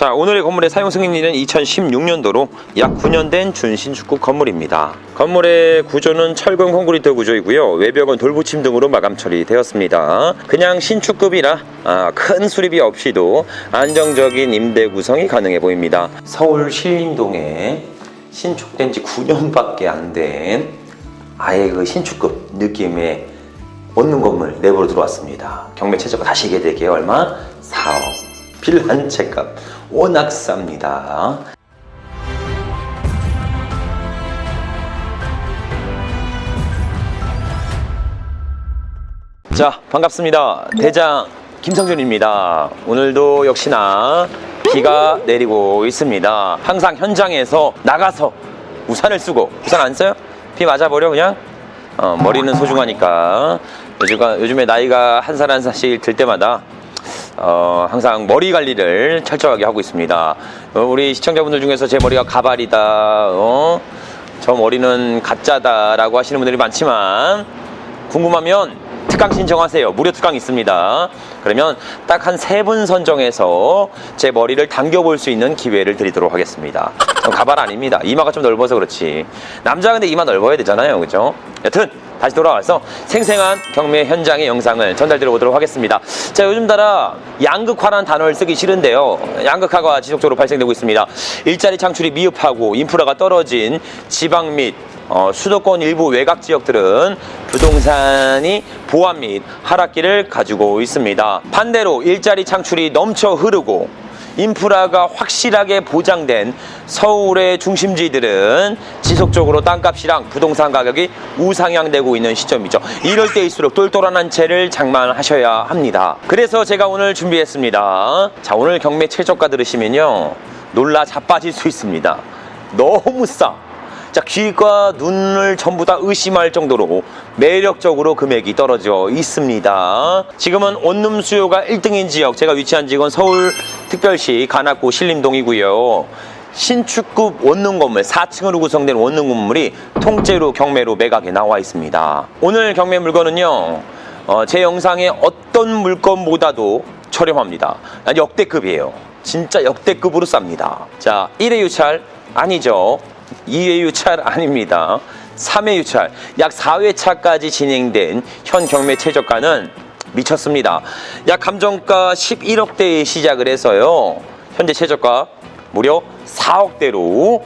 자, 오늘의 건물의 사용 승인일은 2016년도로 약 9년 된 준신축급 건물입니다. 건물의 구조는 철근 콘크리트 구조이고요. 외벽은 돌붙임 등으로 마감 처리되었습니다. 그냥 신축급이라 아, 큰 수리비 없이도 안정적인 임대 구성이 가능해 보입니다. 서울 신림동에 신축된 지 9년밖에 안 된 아예 그 신축급 느낌의 원룸 건물 내부로 들어왔습니다. 경매 최저가 다시 얘기해드릴게요. 얼마? 4억. 빌 한 채값 워낙 쌉니다. 자, 반갑습니다. 대장 김성준입니다. 오늘도 역시나 비가 내리고 있습니다. 항상 현장에서 나가서 우산을 쓰고 우산 안 써요? 비 맞아버려 그냥? 어, 머리는 소중하니까 요즘에 나이가 한 살 한 살씩 들 때마다 어, 항상 머리 관리를 철저하게 하고 있습니다. 어, 우리 시청자분들 중에서 제 머리가 가발이다, 어? 저 머리는 가짜다라고 하시는 분들이 많지만 궁금하면 특강 신청하세요. 무료 특강 있습니다. 그러면 딱 한 세 분 선정해서 제 머리를 당겨볼 수 있는 기회를 드리도록 하겠습니다. 어, 가발 아닙니다. 이마가 좀 넓어서 그렇지. 남자 근데 이마 넓어야 되잖아요. 그죠? 여튼 다시 돌아와서 생생한 경매 현장의 영상을 전달드려 보도록 하겠습니다. 자, 요즘 따라 양극화라는 단어를 쓰기 싫은데요. 양극화가 지속적으로 발생되고 있습니다. 일자리 창출이 미흡하고 인프라가 떨어진 지방 및 어, 수도권 일부 외곽 지역들은 부동산이 보완 및 하락기를 가지고 있습니다. 반대로 일자리 창출이 넘쳐 흐르고 인프라가 확실하게 보장된 서울의 중심지들은 지속적으로 땅값이랑 부동산 가격이 우상향되고 있는 시점이죠. 이럴 때일수록 똘똘한 한 채를 장만하셔야 합니다. 그래서 제가 오늘 준비했습니다. 자, 오늘 경매 최저가 들으시면요. 놀라 자빠질 수 있습니다. 너무 싸. 자, 귀과 눈을 전부 다 의심할 정도로 매력적으로 금액이 떨어져 있습니다. 지금은 원룸 수요가 1등인 지역, 제가 위치한 지역은 서울 특별시 관악구 신림동이고요. 신축급 원룸 건물, 4층으로 구성된 원룸 건물이 통째로 경매로 매각에 나와 있습니다. 오늘 경매 물건은요, 어, 제 영상의 어떤 물건보다도 저렴합니다. 역대급이에요. 진짜 역대급으로 쌉니다. 자, 1회 유찰 아니죠. 2회 유찰 아닙니다. 3회 유찰, 약 4회 차까지 진행된 현 경매 최저가는 미쳤습니다. 약 감정가 11억대에 시작을 해서요. 현재 최저가 무려 4억대로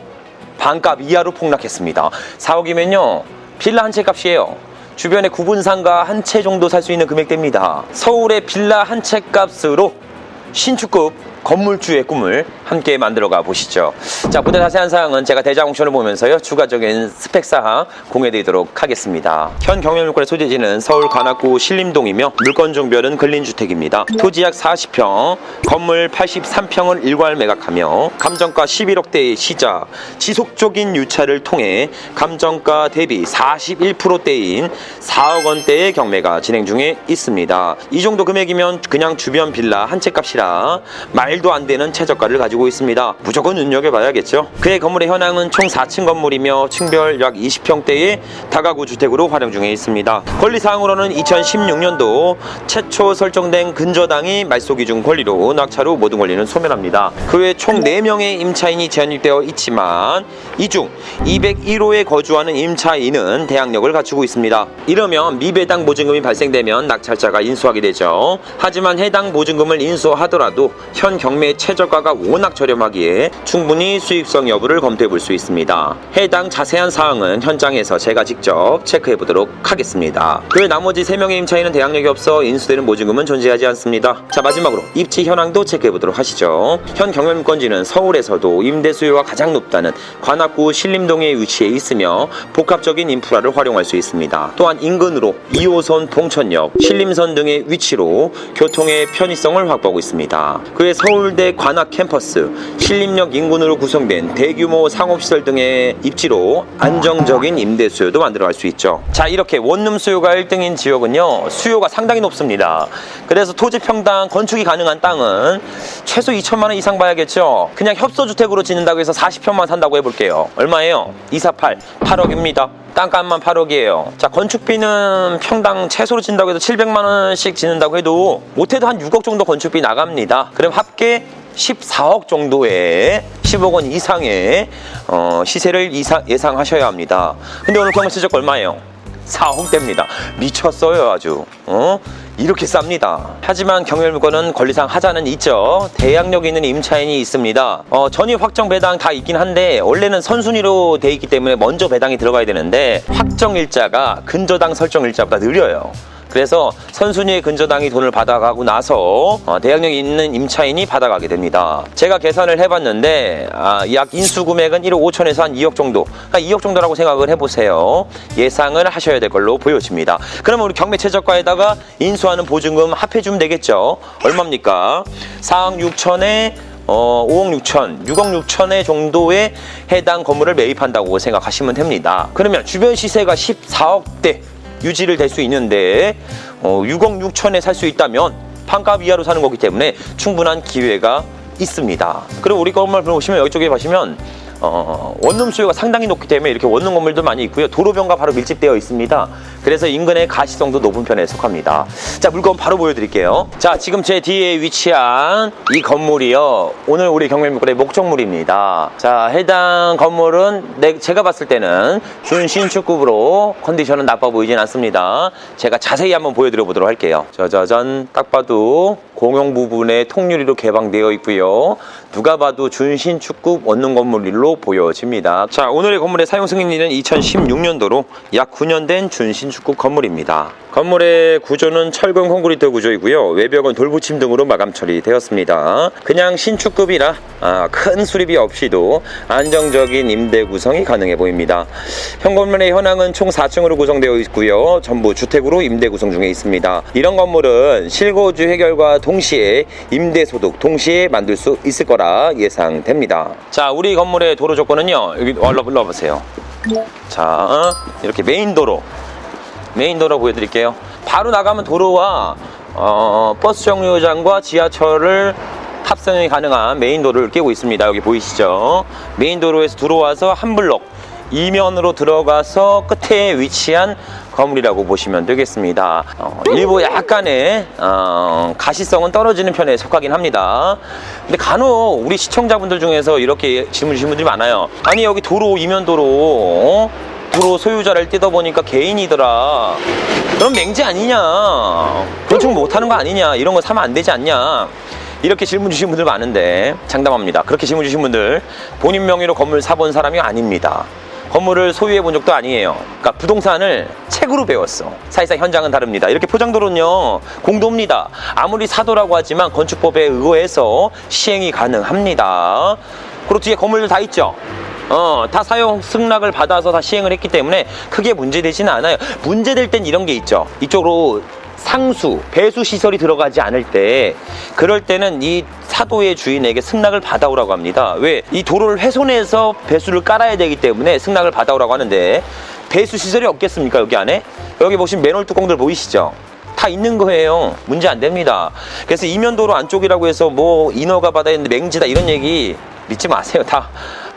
반값 이하로 폭락했습니다. 4억이면요. 빌라 한 채 값이에요. 주변에 구분 상가 한 채 정도 살 수 있는 금액대입니다. 서울의 빌라 한 채 값으로 신축급 건물주의 꿈을 함께 만들어가 보시죠. 자, 보다 자세한 사항은 제가 대장 옥션을 보면서요. 추가적인 스펙 사항 공유해드리도록 하겠습니다. 현 경매물건의 소재지는 서울 관악구 신림동이며 물건 종별은 근린주택입니다. 토지 약 40평, 건물 83평을 일괄 매각하며 감정가 11억대의 시작, 지속적인 유찰을 통해 감정가 대비 41%대인 4억 원대의 경매가 진행 중에 있습니다. 이 정도 금액이면 그냥 주변 빌라 한 채 값이라 말도 안 되는 최저가를 가지고 있습니다. 무조건 눈여겨봐야겠죠. 그의 건물의 현황은 총 4층 건물이며 층별 약 20평대의 다가구 주택으로 활용 중에 있습니다. 권리사항으로는 2016년도 최초 설정된 근저당이 말소기준 권리로 후 모든 권리는 소멸합니다. 그 외 총 4명의 임차인이 제한되어 있지만 이 중 201호에 거주하는 임차인은 대항력을 갖추고 있습니다. 이러면 미배당 보증금이 발생되면 낙찰자가 인수하게 되죠. 하지만 해당 보증금을 인수하더라도 현 경매 최저가가 워낙 저렴하기에 충분히 수익성 여부를 검토해 볼 수 있습니다. 해당 자세한 사항은 현장에서 제가 직접 체크해 보도록 하겠습니다. 그외 나머지 3명의 임차인은 대항력이 없어 인수되는 보증금은 존재하지 않습니다. 자 마지막으로 입지 현황도 체크해 보도록 하시죠. 현 경매물건지는 서울에서도 임대 수요가 가장 높다는 관악구 신림동에 위치해 있으며 복합적인 인프라를 활용할 수 있습니다. 또한 인근으로 2호선 봉천역, 신림선 등의 위치로 교통의 편의성을 확보하고 있습니다. 그외 서울 대 관악 캠퍼스, 신림역 인근으로 구성된 대규모 상업시설 등의 입지로 안정적인 임대 수요도 만들어갈 수 있죠. 자 이렇게 원룸 수요가 1등인 지역은요 수요가 상당히 높습니다. 그래서 토지 평당 건축이 가능한 땅은 최소 2천만 원 이상 봐야겠죠. 그냥 협소주택으로 짓는다고 해서 40평만 산다고 해볼게요. 얼마예요? 248 8억입니다. 땅값만 8억이에요. 자, 건축비는 평당 최소로 진다고 해도 700만 원씩 지는다고 해도 못해도 한 6억 정도 건축비 나갑니다. 그럼 합계 14억 정도의 10억 원 이상의 어, 시세를 이사- 예상하셔야 합니다. 근데 오늘 경매 최저가 얼마예요? 4억 대입니다. 미쳤어요, 아주. 어? 이렇게 쌉니다. 하지만 경멸물건은 권리상 하자는 있죠. 대항력 있는 임차인이 있습니다. 어, 전입 확정 배당 다 있긴 한데 원래는 선순위로 돼 있기 때문에 먼저 배당이 들어가야 되는데 확정 일자가 근저당 설정 일자보다 느려요. 그래서 선순위의 근저당이 돈을 받아가고 나서 어, 대항력이 있는 임차인이 받아가게 됩니다. 제가 계산을 해봤는데 아, 약 인수 금액은 1억 5천에서 한 2억 정도, 그러니까 2억 정도라고 생각을 해보세요. 예상을 하셔야 될 걸로 보여집니다. 그러면 우리 경매 최저가에다가 인수하는 보증금 합해주면 되겠죠. 얼마입니까? 4억 6천에 어, 5억 6천, 6억 6천에 정도의 해당 건물을 매입한다고 생각하시면 됩니다. 그러면 주변 시세가 14억대 유지를 될 수 있는데 어, 6억 6천에 살 수 있다면 판값 이하로 사는 거기 때문에 충분한 기회가 있습니다. 그리고 우리 건물 보시면 여기쪽에 보시면 어, 원룸 수요가 상당히 높기 때문에 이렇게 원룸 건물도 많이 있고요. 도로변과 바로 밀집되어 있습니다. 그래서 인근의 가시성도 높은 편에 속합니다. 자, 물건 바로 보여드릴게요. 자, 지금 제 뒤에 위치한 이 건물이요. 오늘 우리 경매물건의 목적물입니다. 자, 해당 건물은 내, 제가 봤을 때는 준신축급으로 컨디션은 나빠 보이진 않습니다. 제가 자세히 한번 보여드려 보도록 할게요. 짜자잔, 딱 봐도 공용 부분에 통유리로 개방되어 있고요. 누가 봐도 준신축급 원룸 건물로 보여집니다. 자, 오늘의 건물의 사용 승인일은 2016년도로 약 9년 된 준신축 급 건물입니다. 건물의 구조는 철근 콘크리트 구조이고요. 외벽은 돌붙임 등으로 마감 처리되었습니다. 그냥 신축급이라 아, 큰 수리비 없이도 안정적인 임대 구성이 가능해 보입니다. 현 건물의 현황은 총 4층으로 구성되어 있고요. 전부 주택으로 임대 구성 중에 있습니다. 이런 건물은 실거주 해결과 동시에 임대 소득 동시에 만들 수 있을 거라 예상됩니다. 자, 우리 건물의 도로 조건은요. 여기 올라 불러보세요. 자, 어? 이렇게 메인 도로 메인 도로 보여드릴게요. 바로 나가면 도로와 어, 버스 정류장과 지하철을 탑승이 가능한 메인 도로를 끼고 있습니다. 여기 보이시죠? 메인 도로에서 들어와서 한 블록 이면으로 들어가서 끝에 위치한 건물이라고 보시면 되겠습니다. 어, 일부 약간의 어, 가시성은 떨어지는 편에 속하긴 합니다. 근데 간혹 우리 시청자분들 중에서 이렇게 질문 주신 분들이 많아요. 아니 여기 도로 이면 도로 어? 도로 소유자를 뜯어보니까 개인이더라. 그럼 맹지 아니냐? 건축 못하는 거 아니냐? 이런 거 사면 안 되지 않냐? 이렇게 질문 주신 분들 많은데 장담합니다. 그렇게 질문 주신 분들 본인 명의로 건물 사본 사람이 아닙니다. 건물을 소유해 본 적도 아니에요. 그러니까 부동산을 책으로 배웠어. 사실상 현장은 다릅니다. 이렇게 포장도로는요 공도입니다. 아무리 사도라고 하지만 건축법에 의거해서 시행이 가능합니다. 그리고 뒤에 건물들 다 있죠. 어, 다 사용 승낙을 받아서 다 시행을 했기 때문에 크게 문제되지는 않아요. 문제될 땐 이런 게 있죠. 이쪽으로 상수, 배수 시설이 들어가지 않을 때 그럴 때는 이 사도의 주인에게 승낙을 받아오라고 합니다. 왜? 이 도로를 훼손해서 배수를 깔아야 되기 때문에 승낙을 받아오라고 하는데 배수 시설이 없겠습니까? 여기 안에? 여기 보시면 맨홀 뚜껑들 보이시죠? 다 있는 거예요. 문제 안 됩니다. 그래서 이면도로 안쪽이라고 해서 뭐 인허가 받아야 되는데 맹지다 이런 얘기 믿지 마세요. 다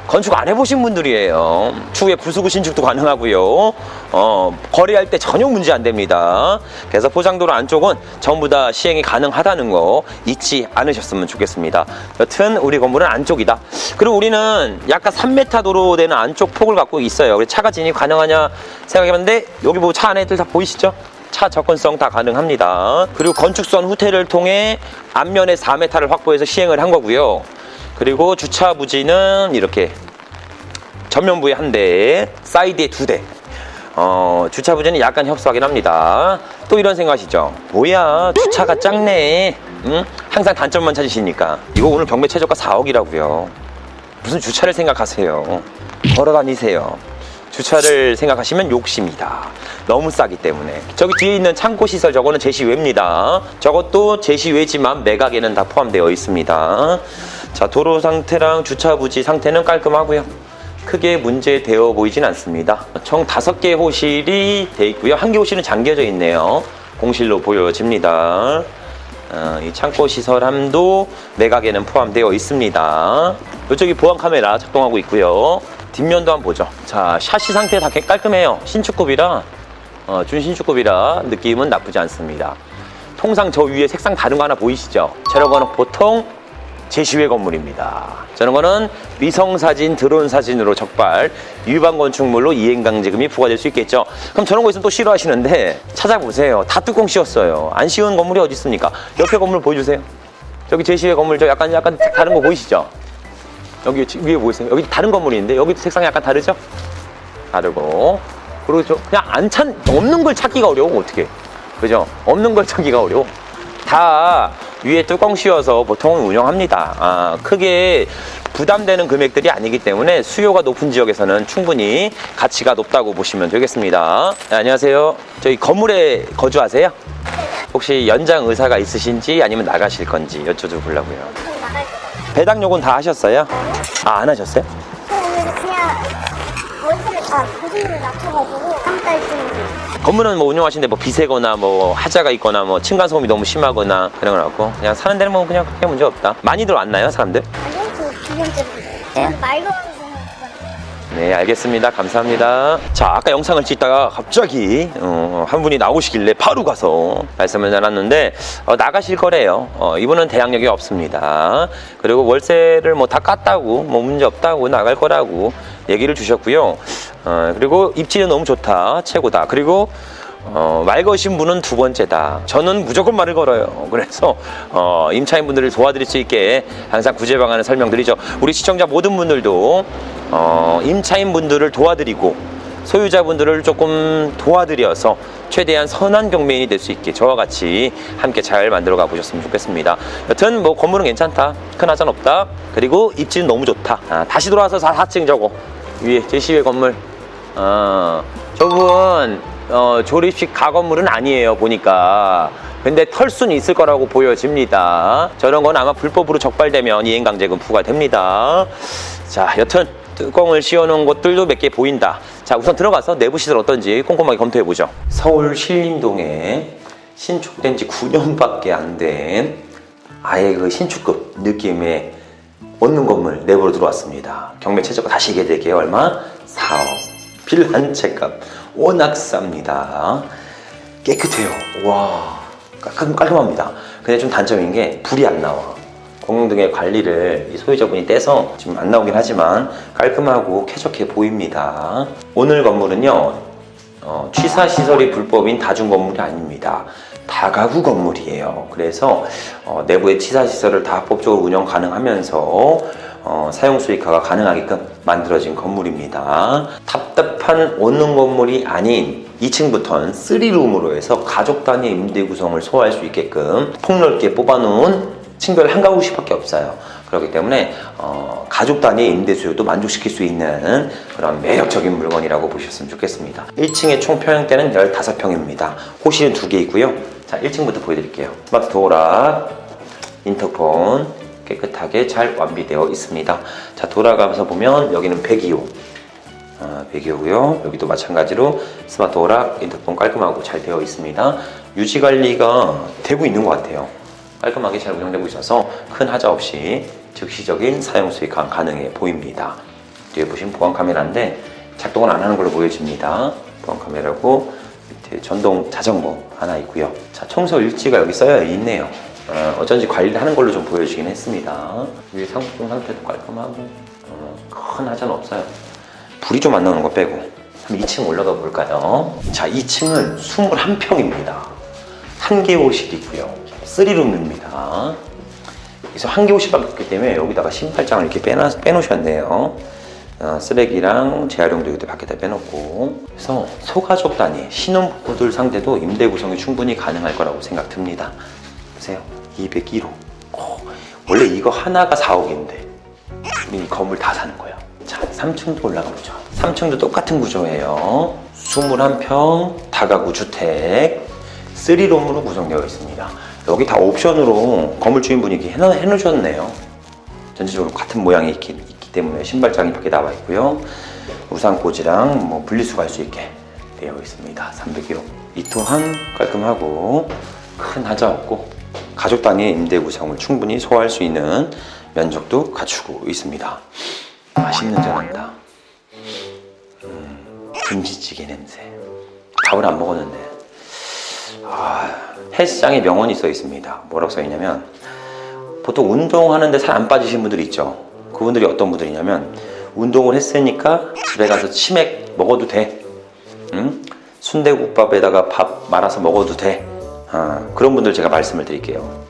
건축 안 해보신 분들이에요. 추후에 부수구 신축도 가능하고요. 어, 거래할 때 전혀 문제 안 됩니다. 그래서 포장도로 안쪽은 전부 다 시행이 가능하다는 거 잊지 않으셨으면 좋겠습니다. 여튼 우리 건물은 안쪽이다. 그리고 우리는 약간 3m 도로 되는 안쪽 폭을 갖고 있어요. 차가 진입 가능하냐 생각해봤는데 여기 보고 차 안에들 다 보이시죠? 차 접근성 다 가능합니다. 그리고 건축선 후퇴를 통해 앞면에 4m를 확보해서 시행을 한 거고요. 그리고 주차 부지는 이렇게 전면부에 한 대, 사이드에 두 대. 어, 주차 부지는 약간 협소하긴 합니다. 또 이런 생각하시죠? 뭐야, 주차가 작네. 응? 항상 단점만 찾으시니까. 이거 오늘 경매 최저가 4억이라고요. 무슨 주차를 생각하세요? 걸어 다니세요. 주차를 생각하시면 욕심이다. 너무 싸기 때문에. 저기 뒤에 있는 창고 시설 저거는 제시외입니다. 저것도 제시외지만 매각에는 다 포함되어 있습니다. 자, 도로 상태랑 주차 부지 상태는 깔끔하고요. 크게 문제되어 보이진 않습니다. 총 다섯 개 호실이 돼 있고요. 한 개 호실은 잠겨져 있네요. 공실로 보여집니다. 어, 이 창고 시설함도 매각에는 포함되어 있습니다. 이쪽이 보안 카메라 작동하고 있고요. 뒷면도 한번 보죠. 자, 샤시 상태 다 깔끔해요. 신축급이라 어, 준신축급이라 느낌은 나쁘지 않습니다. 통상 저 위에 색상 다른 거 하나 보이시죠? 거는 보통 제시회 건물입니다. 저런 거는 위성 사진, 드론 사진으로 적발, 위반 건축물로 이행강제금이 부과될 수 있겠죠. 그럼 저런 거 있으면 또 싫어하시는데 찾아보세요. 다 뚜껑 씌웠어요. 안 씌운 건물이 어디 있습니까? 옆에 건물 보여주세요. 저기 제시회 건물 저 약간 약간 다른 거 보이시죠? 여기 지- 위에 보이세요? 여기 다른 건물이 있는데 여기도 색상이 약간 다르죠? 다르고 그리고 저 그냥 안 찬 없는 걸 찾기가 어려워 어떻게 그죠? 없는 걸 찾기가 어려워 다 위에 뚜껑 씌워서 보통은 운영합니다 아, 크게 부담되는 금액들이 아니기 때문에 수요가 높은 지역에서는 충분히 가치가 높다고 보시면 되겠습니다 네, 안녕하세요 저희 건물에 거주하세요? 혹시 연장 의사가 있으신지 아니면 나가실 건지 여쭤보려고요. 배당 요금 다 하셨어요? 아 안 하셨어요? 저는 그냥 월세를 다 보증금을 낮춰가지고 한 달쯤 건물은 뭐 운영하시는데 뭐 비세거나 뭐 하자가 있거나 뭐 층간 소음이 너무 심하거나 그런 건 없고 그냥 사는 데는 뭐 그냥 크게 문제 없다. 많이들 왔나요 사람들? 아니요 저 두번째로 네. 말 걸어서 네 알겠습니다. 감사합니다. 자 아까 영상을 찍다가 갑자기 어, 한 분이 나오시길래 바로 가서 말씀을 나눴는데 어, 나가실 거래요. 어, 이분은 대항력이 없습니다. 그리고 월세를 뭐 다 깠다고 뭐 문제 없다고 나갈 거라고 얘기를 주셨고요. 어, 그리고 입지는 너무 좋다 최고다. 그리고 어, 말 거신 분은 두 번째다. 저는 무조건 말을 걸어요. 그래서 어, 임차인분들을 도와드릴 수 있게 항상 구제 방안을 설명드리죠. 우리 시청자 모든 분들도 어, 임차인분들을 도와드리고 소유자분들을 조금 도와드려서 최대한 선한 경매인이 될 수 있게 저와 같이 함께 잘 만들어 가 보셨으면 좋겠습니다. 여튼 뭐 건물은 괜찮다. 큰 하자는 없다. 그리고 입지는 너무 좋다. 아, 다시 돌아와서 4층 저거 위에 제시회 건물. 어, 저분 어, 조립식 가건물은 아니에요 보니까 근데 털순 있을 거라고 보여집니다 저런 건 아마 불법으로 적발되면 이행강제금 부과됩니다 자 여튼 뚜껑을 씌워놓은 곳들도 몇 개 보인다 자 우선 들어가서 내부 시설 어떤지 꼼꼼하게 검토해 보죠 서울 신림동에 신축된 지 9년밖에 안 된 아예 그 신축급 느낌의 원룸 건물 내부로 들어왔습니다. 경매 최저가 다시 얘기해 드릴게요. 얼마? 4억. 빌 한 채값 워낙 쌉니다. 깨끗해요. 와 깔끔, 깔끔합니다. 근데 좀 단점인 게 불이 안 나와. 공용등의 관리를 이 소유자분이 떼서 지금 안 나오긴 하지만 깔끔하고 쾌적해 보입니다. 오늘 건물은요 어, 취사 시설이 불법인 다중 건물이 아닙니다. 다가구 건물이에요. 그래서 어, 내부의 취사 시설을 다 합법적으로 운영 가능하면서 어, 사용 수익화가 가능하게끔 만들어진 건물입니다. 답답한 원룸 건물이 아닌 2층부터는 3룸으로 해서 가족 단위 임대 구성을 소화할 수 있게끔 폭넓게 뽑아놓은 층별 한 가구씩밖에 없어요. 그렇기 때문에 어, 가족 단위 임대 수요도 만족시킬 수 있는 그런 매력적인 물건이라고 보셨으면 좋겠습니다. 1층의 총 평형대는 15평입니다. 호실은 두 개 있고요. 자, 1층부터 보여드릴게요. 스마트 도어락, 인터폰 깨끗하게 잘 완비되어 있습니다. 자, 돌아가면서 보면 여기는 102호. 아, 102호고요. 여기도 마찬가지로 스마트 오락, 인터폰 깔끔하고 잘 되어 있습니다. 유지 관리가 되고 있는 것 같아요. 깔끔하게 잘 운영되고 있어서 큰 하자 없이 즉시적인 사용 수익화 가능해 보입니다. 뒤에 보시면 보안 카메라인데 작동을 안 하는 걸로 보여집니다. 보안 카메라고 전동 자전거 하나 있고요. 자 청소 일지가 여기 써여 있네요. 어, 어쩐지 관리를 하는 걸로 좀 보여지긴 했습니다. 위에 상품 상태도 깔끔하고 어, 큰 하자는 없어요. 불이 좀 안 나오는 거 빼고 한번 2층 올라가 볼까요? 자 2층은 21평입니다. 한 개 옷이 있고요. 3룸입니다. 그래서 한 개 옷이밖에 없기 때문에 여기다가 신발장을 이렇게 빼놔, 빼놓으셨네요. 어, 쓰레기랑 재활용도 여기 밖에다 빼놓고 그래서 소가족 단위 신혼부부들 상대도 임대 구성이 충분히 가능할 거라고 생각 듭니다. 보세요. 201호. 원래 이거 하나가 4억인데 우리 이 건물 다 사는 거예요. 자, 3층도 올라가 보죠. 3층도 똑같은 구조예요. 21평 다가구 주택 3룸으로 구성되어 있습니다. 여기 다 옵션으로 건물 주인분이 이렇게 해놓, 해놓으셨네요. 전체적으로 같은 모양이 있기, 있기 때문에 신발장이 밖에 나와 있고요. 우산꽂이랑 뭐 분리수거 할 수 있게 되어 있습니다. 301호. 이 또한 깔끔하고 큰 하자 없고 가족 단위 임대 구성을 충분히 소화할 수 있는 면적도 갖추고 있습니다. 맛있는 난다. 음, 김치찌개 냄새. 밥을 안 먹었는데. 아, 헬스장에 명언이 써 있습니다. 뭐라고 써 있냐면 보통 운동하는데 살 안 빠지신 분들이 있죠. 그분들이 어떤 분들이냐면 운동을 했으니까 집에 가서 치맥 먹어도 돼. 응? 순대국밥에다가 밥 말아서 먹어도 돼. 아, 그런 분들 제가 말씀을 드릴게요.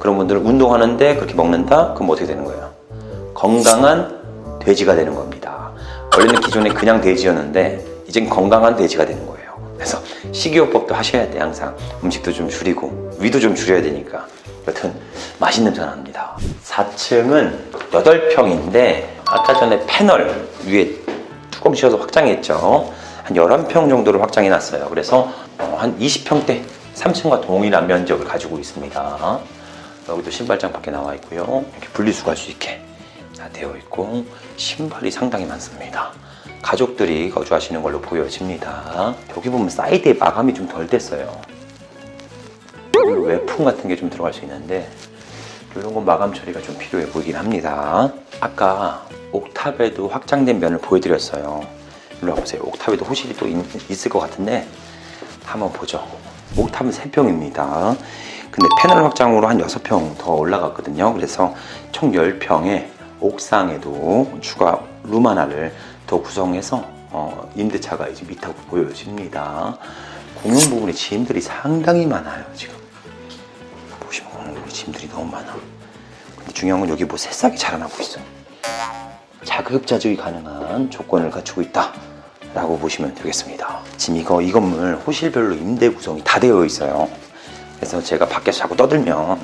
그런 분들은 운동하는데 그렇게 먹는다? 그럼 어떻게 되는 거예요? 건강한 돼지가 되는 겁니다. 원래는 기존에 그냥 돼지였는데 이젠 건강한 돼지가 되는 거예요. 그래서 식이요법도 하셔야 돼 항상 음식도 좀 줄이고 위도 좀 줄여야 되니까 여튼 맛있는 냄새 납니다. 4층은 8평인데 아까 전에 패널 위에 뚜껑 씌워서 확장했죠. 한 11평 정도를 확장해 놨어요. 그래서 어, 한 20평대 3층과 동일한 면적을 가지고 있습니다. 여기도 신발장 밖에 나와 있고요. 이렇게 분리수거할 수 있게 다 되어 있고 신발이 상당히 많습니다. 가족들이 거주하시는 걸로 보여집니다. 여기 보면 사이드에 마감이 좀 덜 됐어요. 외풍 같은 게 좀 들어갈 수 있는데 이런 건 마감 처리가 좀 필요해 보이긴 합니다. 아까 옥탑에도 확장된 면을 보여드렸어요. 일로 와보세요. 옥탑에도 호실이 또 있, 있을 것 같은데 한번 보죠. 옥탑은 3평입니다. 근데 패널 확장으로 한 6평 더 올라갔거든요. 그래서 총 10평에 옥상에도 추가 룸 하나를 더 구성해서 어, 임대차가 이제 밑하고 보여집니다. 공용 부분에 짐들이 상당히 많아요, 지금. 보시면 공용 부분에 짐들이 너무 많아. 근데 중요한 건 여기 뭐 새싹이 자라나고 있어. 자급자족이 가능한 조건을 갖추고 있다. 라고 보시면 되겠습니다. 지금 이거 이 건물 호실별로 임대 구성이 다 되어 있어요. 그래서 제가 밖에서 자꾸 떠들면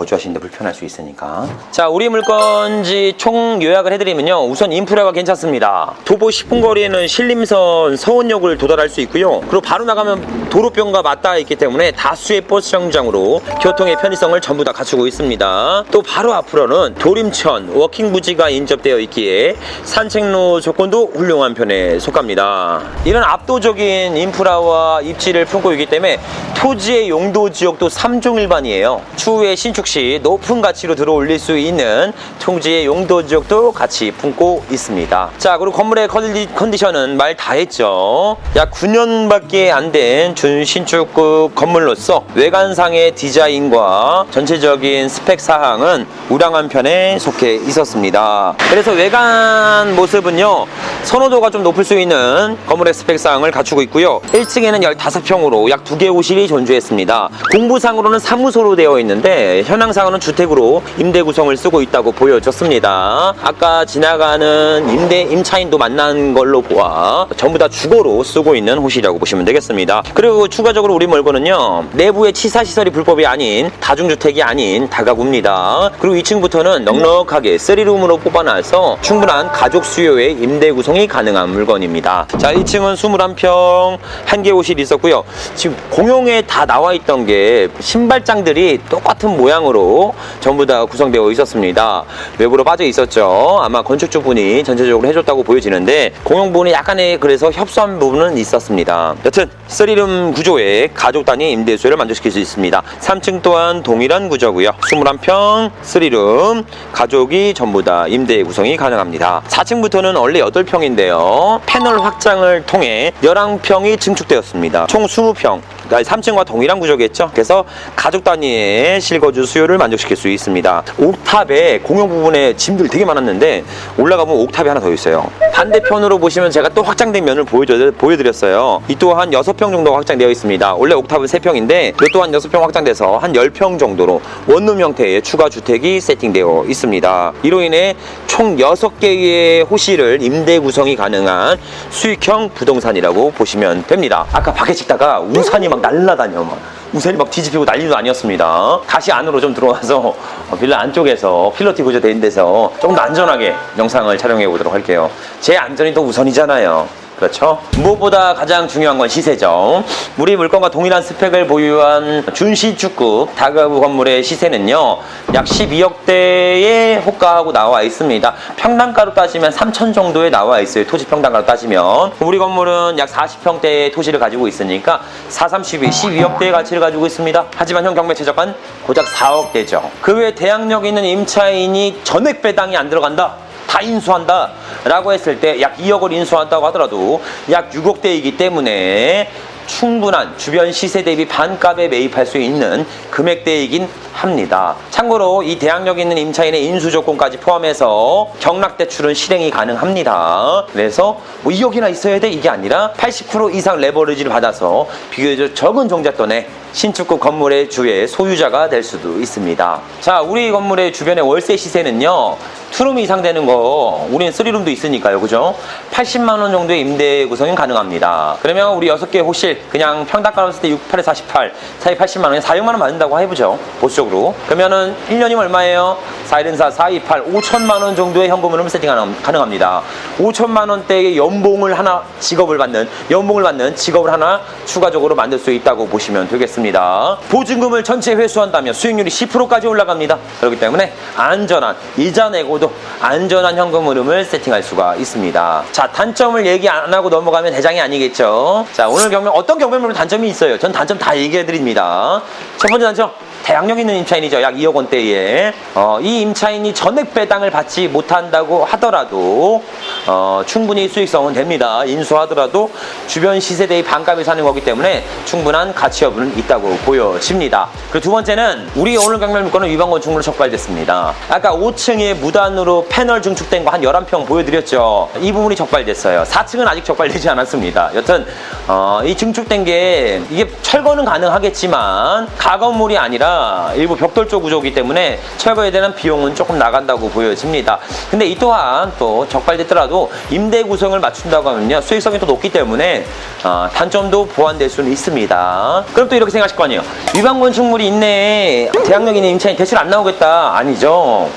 거주하시는데 불편할 수 있으니까. 자, 우리 물건지 총 요약을 해드리면요. 우선 인프라가 괜찮습니다. 도보 10분 거리에는 신림선 서원역을 도달할 수 있고요. 그리고 바로 나가면 도로변과 맞닿아 있기 때문에 다수의 버스 정장으로 교통의 편의성을 전부 다 갖추고 있습니다. 또 바로 앞으로는 도림천 워킹 부지가 인접되어 있기에 산책로 조건도 훌륭한 편에 속합니다. 이런 압도적인 인프라와 입지를 품고 있기 때문에 토지의 용도 지역도 3종 일반이에요. 추후에 신축 시 높은 가치로 들어올릴 수 있는 토지의 용도 지역도 같이 품고 있습니다. 자, 그리고 건물의 컨디, 컨디션은 말 다 했죠. 약 9년밖에 안 된 준신축급 건물로서 외관상의 디자인과 전체적인 스펙 사항은 우량한 편에 속해 있었습니다. 그래서 외관 모습은요, 선호도가 좀 높을 수 있는 건물의 스펙 사항을 갖추고 있고요. 1층에는 15평으로 약두 개의 호실이 존재했습니다. 공부상으로는 사무소로 되어 있는데 현황상으로는 주택으로 임대 구성을 쓰고 있다고 보여졌습니다. 아까 지나가는 임대 임차인도 만난 걸로 보아 전부 다 주거로 쓰고 있는 호실이라고 보시면 되겠습니다. 그리고 추가적으로 우리 몰고는요 내부의 치사 시설이 불법이 아닌 다중주택이 아닌 다가구입니다. 그리고 2층부터는 넉넉하게 3룸으로 뽑아놔서 충분한 가족 수요의 임대 구성이 가능한 물건입니다. 자 1층은 21평 한개 호실이 있었고요. 지금 공용에 다 나와 있던 게 신발장들이 똑같은 모양으로 전부 다 구성되어 있었습니다. 외부로 빠져 있었죠. 아마 건축주분이 전체적으로 해줬다고 보여지는데 공용 부분이 약간의 그래서 협소한 부분은 있었습니다. 여튼 3룸 구조의 가족 단위 임대 수요를 만족시킬 수 있습니다. 3층 또한 동일한 구조고요. 21평 3룸 가족이 전부 다 임대 구성이 가능합니다. 4층부터는 원래 8평 인데요. 패널 확장을 통해 11평이 증축되었습니다. 총 20평. 그러니까 3층과 동일한 구조겠죠. 그래서 가족 단위의 실거주 수요를 만족시킬 수 있습니다. 옥탑에 공용 부분에 짐들 되게 많았는데 올라가면 옥탑이 하나 더 있어요. 반대편으로 보시면 제가 또 확장된 면을 보여드, 보여드렸어요. 이 또한 6평 정도 확장되어 있습니다. 원래 옥탑은 3평인데 이 또한 6평 확장돼서 한 10평 정도로 원룸 형태의 추가 주택이 세팅되어 있습니다. 이로 인해 총 6개의 호실을 임대 구성이 가능한 수익형 부동산이라고 보시면 됩니다. 아까 밖에 찍다가 우산이 막 날라다녀 막. 우산이 막 뒤집히고 난리도 아니었습니다. 다시 안으로 좀 들어와서 어, 빌라 안쪽에서 필로티 구조된 데서 조금 더 안전하게 영상을 촬영해 보도록 할게요. 제 안전이 또 우선이잖아요. 그렇죠? 무엇보다 가장 중요한 건 시세죠. 우리 물건과 동일한 스펙을 보유한 준시축급 다가구 건물의 시세는요, 약 12억대에 호가하고 나와 있습니다. 평당가로 따지면 3천 정도에 나와 있어요. 토지 평당가로 따지면. 우리 건물은 약 40평대의 토지를 가지고 있으니까 4, 32, 12억대의 가치를 가지고 있습니다. 하지만 현 경매 최저가는 고작 4억대죠. 그 외에 대항력 있는 임차인이 전액 배당이 안 들어간다. 다 인수한다 라고 했을 때 약 2억을 인수한다고 하더라도 약 6억대이기 때문에 충분한 주변 시세 대비 반값에 매입할 수 있는 금액대이긴 합니다. 참고로 이 대항력 있는 임차인의 인수 조건까지 포함해서 경락 대출은 실행이 가능합니다. 그래서 뭐 2억이나 있어야 돼 이게 아니라 80% 이상 레버리지를 받아서 비교적 적은 종잣돈에 신축급 건물의 주의 소유자가 될 수도 있습니다. 자, 우리 건물의 주변의 월세 시세는요. 투룸 이상 되는 거, 우리는 쓰리룸도 있으니까요. 그죠? 80만 원 정도의 임대 구성이 가능합니다. 그러면 우리 6개 호실, 그냥 평당 깔았을 때 68에 48, 사이 80만 원에 4, 6만원 받는다고 해보죠. 보수적으로. 그러면은 1년이면 얼마예요? 4, 1, 4, 4, 2, 8, 5천만 원 정도의 현금 흐름 세팅 가능- 가능합니다. 5천만 원대의 연봉을 하나, 직업을 받는, 연봉을 받는 직업을 하나 추가적으로 만들 수 있다고 보시면 되겠습니다. 보증금을 전체 회수한다면 수익률이 10%까지 올라갑니다. 그렇기 때문에 안전한, 이자 내고도 안전한 현금 흐름을 세팅할 수가 있습니다. 자, 단점을 얘기 안 하고 넘어가면 대장이 아니겠죠. 자, 오늘 경매, 어떤 경매물은 단점이 있어요. 전 단점 다 얘기해 드립니다. 첫 번째 단점. 되죠? 대항력 있는 임차인이죠. 약 2억 원대에. 어, 이 임차인이 전액 배당을 받지 못한다고 하더라도 어, 충분히 수익성은 됩니다. 인수하더라도 주변 시세대의 반값에 사는 거기 때문에 충분한 가치 여부는 있다고 보여집니다. 그리고 두 번째는 우리 오늘 물건은 위반 건축물로 적발됐습니다. 아까 5층에 무단으로 패널 증축된 거 한 11평 보여드렸죠. 이 부분이 적발됐어요. 4층은 아직 적발되지 않았습니다. 여튼 어, 이 증축된 게 이게 철거는 가능하겠지만 가건물이 아니라 일부 벽돌조 구조이기 때문에 철거에 대한 비용은 조금 나간다고 보여집니다. 근데 이 또한 또 적발됐더라도 임대 구성을 맞춘다고 하면요 수익성이 더 높기 때문에 어, 단점도 보완될 수는 있습니다. 그럼 또 이렇게 생각하실 거 아니에요. 위반 건축물이 있네. 대학력 있는 임차인 대출 안 나오겠다. 아니죠.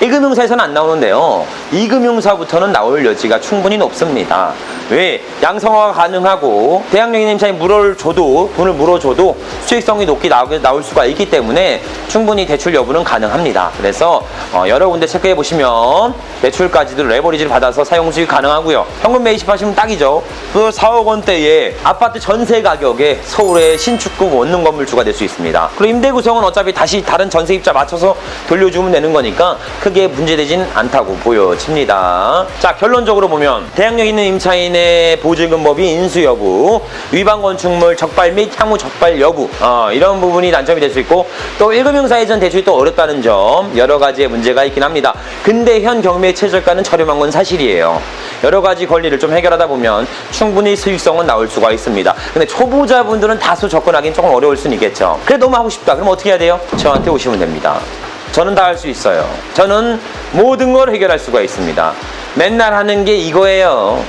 1금융사에서는 안 나오는데요. 2금융사부터는 나올 여지가 충분히 높습니다. 왜? 양성화가 가능하고 대학력 있는 임차인 물을 줘도 돈을 물어줘도 수익성이 높게 나올 수가 있기 때문에 충분히 대출 여부는 가능합니다. 그래서 어, 여러 군데 체크해 보시면 대출까지도 레버리지를 받아서 사용 수익 가능하고요. 현금 매입하시면 딱이죠. 그 4억 원대의 아파트 전세 가격에 서울의 신축급 원룸 건물주가 될 수 있습니다. 그리고 임대 구성은 어차피 다시 다른 전세 입자 맞춰서 돌려주면 되는 거니까 크게 문제되진 않다고 보여집니다. 자 결론적으로 보면 대항력 있는 임차인의 보증금 법이 인수 여부, 위반 건축물 적발 및 향후 적발 여부 어, 이런 부분이 단점이 될 수 있고 또 1금융사회전 대출이 또 어렵다는 점 여러 가지의 문제가 있긴 합니다. 근데 현 경매 최저가는 저렴한 건 사실이에요. 여러 가지 권리를 좀 해결하다 보면 충분히 수익성은 나올 수가 있습니다. 근데 초보자분들은 다소 접근하기는 조금 어려울 수는 있겠죠. 그래 너무 하고 싶다. 그럼 어떻게 해야 돼요? 저한테 오시면 됩니다. 저는 다 할 수 있어요. 저는 모든 걸 해결할 수가 있습니다. 맨날 하는 게 이거예요.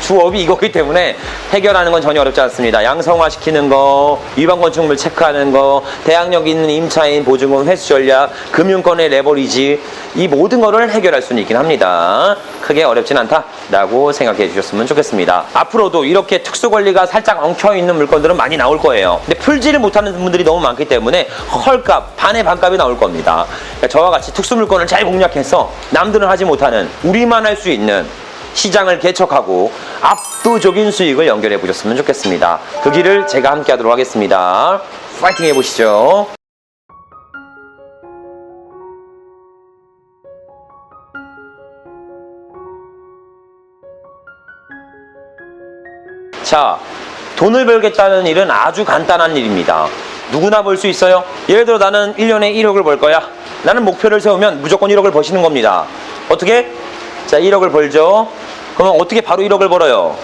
주업이 이거기 때문에 해결하는 건 전혀 어렵지 않습니다. 양성화 시키는 거, 위반 건축물 체크하는 거, 대항력 있는 임차인 보증금 회수 전략, 금융권의 레버리지 이 모든 거를 해결할 수는 있긴 합니다. 크게 어렵진 않다라고 생각해 주셨으면 좋겠습니다. 앞으로도 이렇게 특수 권리가 살짝 엉켜 있는 물건들은 많이 나올 거예요. 근데 풀지를 못하는 분들이 너무 많기 때문에 헐값, 반의 반값이 나올 겁니다. 그러니까 저와 같이 특수 물건을 잘 공략해서 남들은 하지 못하는 우리만 할 수 있는 시장을 개척하고 압도적인 수익을 연결해 보셨으면 좋겠습니다. 그 길을 제가 함께 하도록 하겠습니다. 파이팅 해보시죠. 자, 돈을 벌겠다는 일은 아주 간단한 일입니다. 누구나 벌 수 있어요. 예를 들어 나는 1년에 1억을 벌 거야. 나는 목표를 세우면 무조건 1억을 버시는 겁니다. 어떻게? 자, 1억을 벌죠. 그러면 어떻게 바로 1억을 벌어요?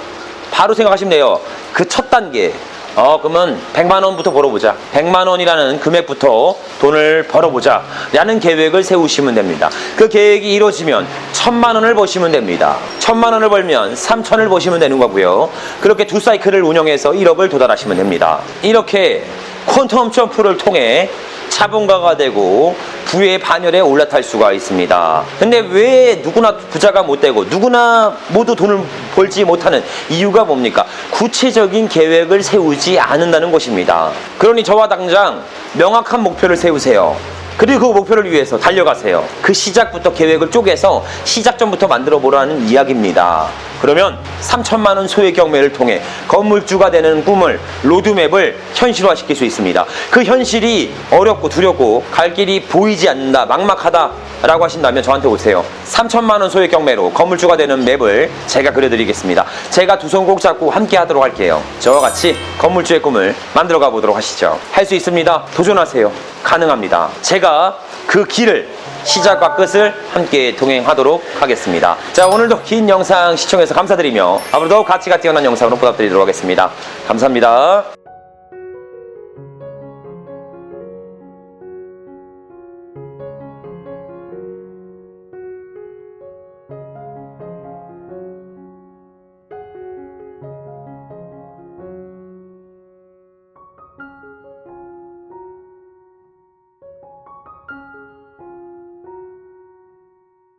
바로 생각하시면 돼요. 그 첫 단계. 어, 그러면 100만 원부터 벌어보자. 100만 원이라는 금액부터 돈을 벌어보자. 라는 계획을 세우시면 됩니다. 그 계획이 이루어지면 1000만 원을 버시면 됩니다. 1000만 원을 벌면 3000을 버시면 되는 거고요. 그렇게 두 사이클을 운영해서 1억을 도달하시면 됩니다. 이렇게 퀀텀 점프를 통해 자본가가 되고 부의 반열에 올라탈 수가 있습니다. 근데 왜 누구나 부자가 못 되고 누구나 모두 돈을 벌지 못하는 이유가 뭡니까? 구체적인 계획을 세우지 않는다는 것입니다. 그러니 저와 당장 명확한 목표를 세우세요. 그리고 그 목표를 위해서 달려가세요. 그 시작부터 계획을 쪼개서 시작 전부터 만들어 보라는 이야기입니다. 그러면 3천만 원 소액 경매를 통해 건물주가 되는 꿈을 로드맵을 현실화시킬 수 있습니다. 그 현실이 어렵고 두렵고 갈 길이 보이지 않는다, 막막하다 라고 하신다면 저한테 오세요. 3천만 원 소액 경매로 건물주가 되는 맵을 제가 그려드리겠습니다. 제가 두 손 꼭 잡고 함께 하도록 할게요. 저와 같이 건물주의 꿈을 만들어 가 보도록 하시죠. 할 수 있습니다. 도전하세요. 가능합니다. 제가 그 길을 시작과 끝을 함께 동행하도록 하겠습니다. 자, 오늘도 긴 영상 시청해서 감사드리며 앞으로도 가치가 뛰어난 영상으로 보답드리도록 하겠습니다. 감사합니다.